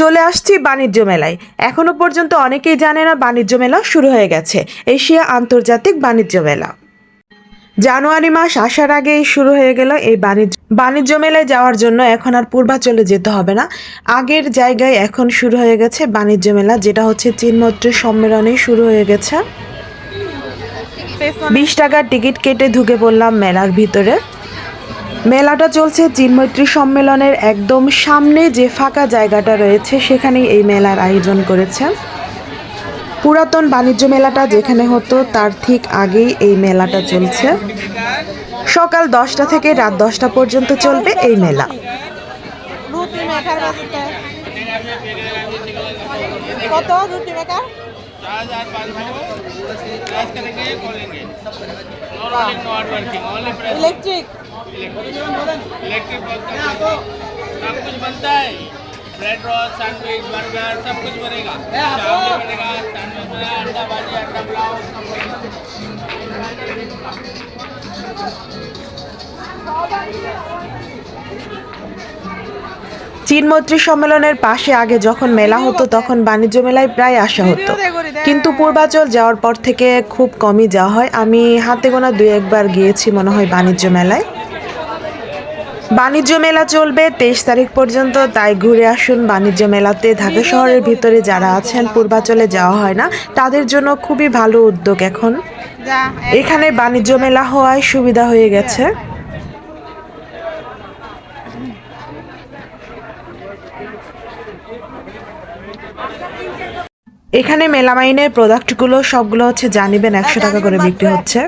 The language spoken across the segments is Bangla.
চলে আসছি বাণিজ্য মেলায়। এখনও পর্যন্ত অনেকেই জানে না বাণিজ্য মেলা শুরু হয়ে গেছে। এশিয়া আন্তর্জাতিক বাণিজ্য মেলা। জানুয়ারি মাস আসার আগেই শুরু হয়ে গেল এই বাণিজ্য বাণিজ্য মেলায় যাওয়ার জন্য এখন আর পূর্বাচলে যেতে হবে না। আগের জায়গায় এখন শুরু হয়ে গেছে বাণিজ্য মেলা, যেটা হচ্ছে চীনমৈত্রী সম্মেলনে শুরু হয়ে গেছে। বিশ টাকার টিকিট কেটে ঢুকে পড়লাম মেলার ভিতরে। মেলাটা চলছে চিন্মৈত্রী সম্মেলনের একদম সামনে যে ফাঁকা জায়গাটা রয়েছে, সেখানেই এই মেলার আয়োজন করেছে। পুরাতন বাণিজ্য মেলাটা যেখানে হতো, তার ঠিক আগেই এই মেলাটা চলছে। সকাল দশটা থেকে রাত দশটা পর্যন্ত চলবে এই মেলা। ইলেকট্রিক इलेक्ट्रिक सब कुछ बनता है ब्रेड रोल सैंडविच बर्गर सब कुछ बनेगा चावल बनेगा सैंडविच बनेगा अंडा भाजी अंडा पुलाव চীনমৈত্রী সম্মেলনের পাশে আগে যখন মেলা হতো তখন বাণিজ্য মেলায় প্রায় আসা হতো কিন্তু পূর্বাচল যাওয়ার পর থেকে খুব কমই যাওয়া হয় আমি হাতে গোনা দুই একবার গিয়েছি মনে হয় বাণিজ্য মেলায় বাণিজ্য মেলা চলবে, তেইশ তারিখ পর্যন্ত তাই ঘুরে আসুন বাণিজ্য মেলাতে। ঢাকা শহরের ভিতরে যারা আছেন, পূর্বাচলে যাওয়া হয় না, তাদের জন্য খুবই ভালো উদ্যোগ এখন। এখানে বাণিজ্য মেলা হওয়ায় সুবিধা হয়ে গেছে। এখানে মেলামাইনের প্রোডাক্টগুলো সবগুলো হচ্ছে জানিবেন একশো টাকা করে বিক্রি হচ্ছে।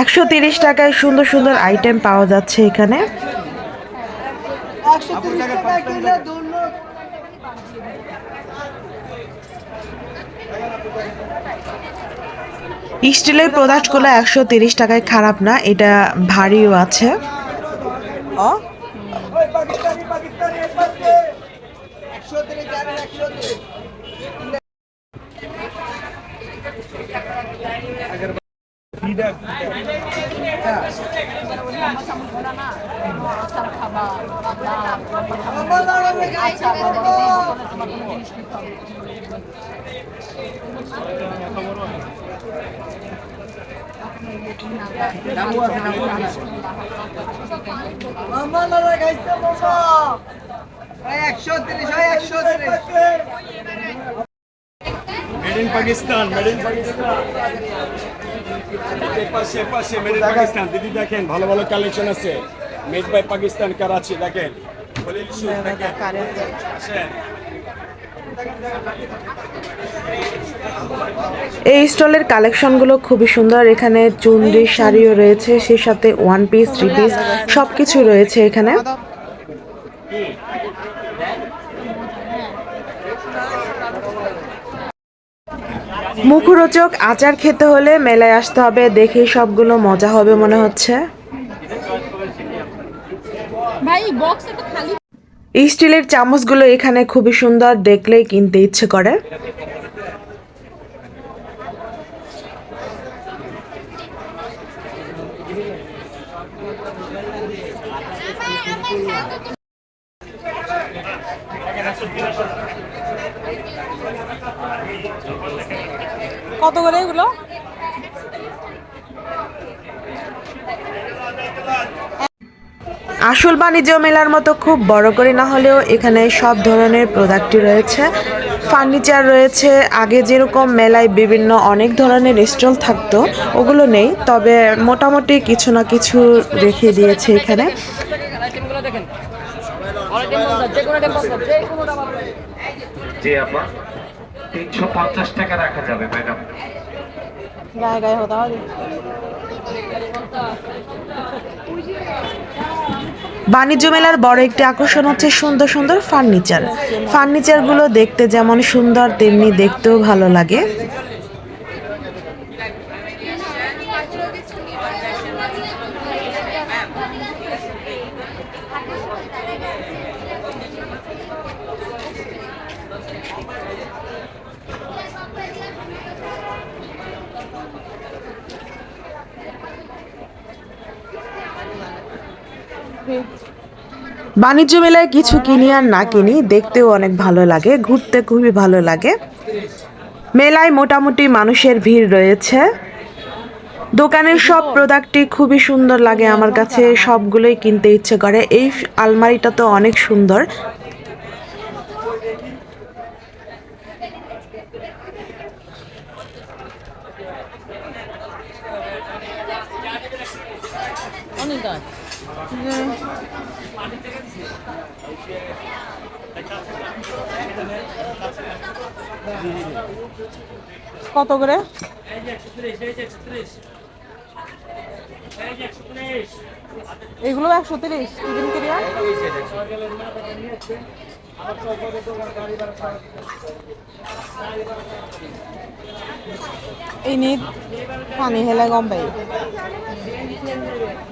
একশো তিরিশ টাকায় সুন্দর সুন্দর আইটেম পাওয়া যাচ্ছে এখানে। স্টিলের প্রোডাক্টগুলো একশো তিরিশ টাকায় খারাপ না এটা ভারীও আছে made in Pakistan made in Pakistan পাশে পাশে মেড ইন পাকিস্তান দিদি দেখেন ভালো ভালো কালেকশন আছে। মেড বাই পাকিস্তান করাচি দেখেন। খলিল দেখেন। এই স্টলের কালেকশনগুলো খুবই সুন্দর। এখানে চুনরি শাড়িও রয়েছে, সেই সাথে ওয়ান পিস থ্রি পিস সব কিছু রয়েছে এখানে। মুখরোচক আচার খেতে হলে মেলায় আসতে হবে দেখেই সবগুলো মজা হবে মনে হচ্ছে। ভাই বক্স তো খালি স্টিলের চামচগুলো এখানে খুবই সুন্দর দেখলেই কিনতে ইচ্ছে করে। কত করে এগুলো? আসল বাণিজ্য মেলার মতো খুব বড় করে না হলেও এখানে সব ধরনের প্রোডাক্টই রয়েছে। ফার্নিচার রয়েছে, আগে যেরকম মেলায় বিভিন্ন অনেক ধরনের স্টল থাকতো, ওগুলো নেই, তবে মোটামুটি কিছু না কিছু রেখে দিয়েছে এখানে। তিনশো পঞ্চাশ টাকা রাখা যাবে, ম্যাডাম। গায়ে গায়ে হতে হবে। বাণিজ্য মেলার বড় একটি আকর্ষণ হচ্ছে সুন্দর সুন্দর ফার্নিচার। ফার্নিচারগুলো দেখতে যেমন সুন্দর, তেমনি দেখতেও ভালো লাগে। বাণিজ্য মেলায় কিছু কিনি আর না কিনি, দেখতেও অনেক ভালো লাগে, ঘুরতে খুবই ভালো লাগে। মেলায় মোটামুটি মানুষের ভিড় রয়েছে। দোকানের সব প্রোডাক্টই খুবই সুন্দর লাগে আমার কাছে, সবগুলোই কিনতে ইচ্ছে করে। এই আলমারিটা তো অনেক সুন্দর। কত করে? এগুলো একশো তিরিশ টিফিন ক্রিয়া এই নিয়ে পানি হেলে গম পাই।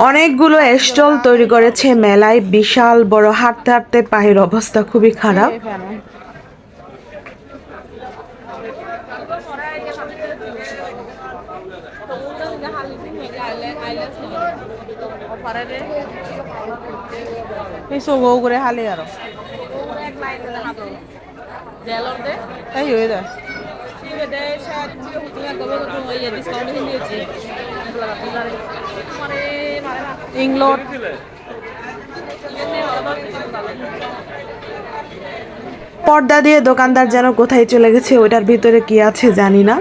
অনেকগুলো স্টল তৈরি করেছে মেলায় বিশাল বড় হাঁটতে হাঁটতে পায়ের অবস্থা খুবই খারাপ এই করে হালে আরও তাই হয়ে যায় পর্দা দিয়ে দোকানদার যেন কোথায় চলে গেছে ওইটার ভিতরে কি আছে জানি না।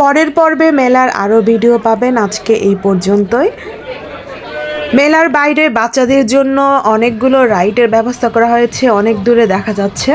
পরের পর্বে মেলার আরও ভিডিও পাবেন আজকে এই পর্যন্তই। মেলার বাইরে বাচ্চাদের জন্য অনেকগুলো রাইডের ব্যবস্থা করা হয়েছে, অনেক দূরে দেখা যাচ্ছে।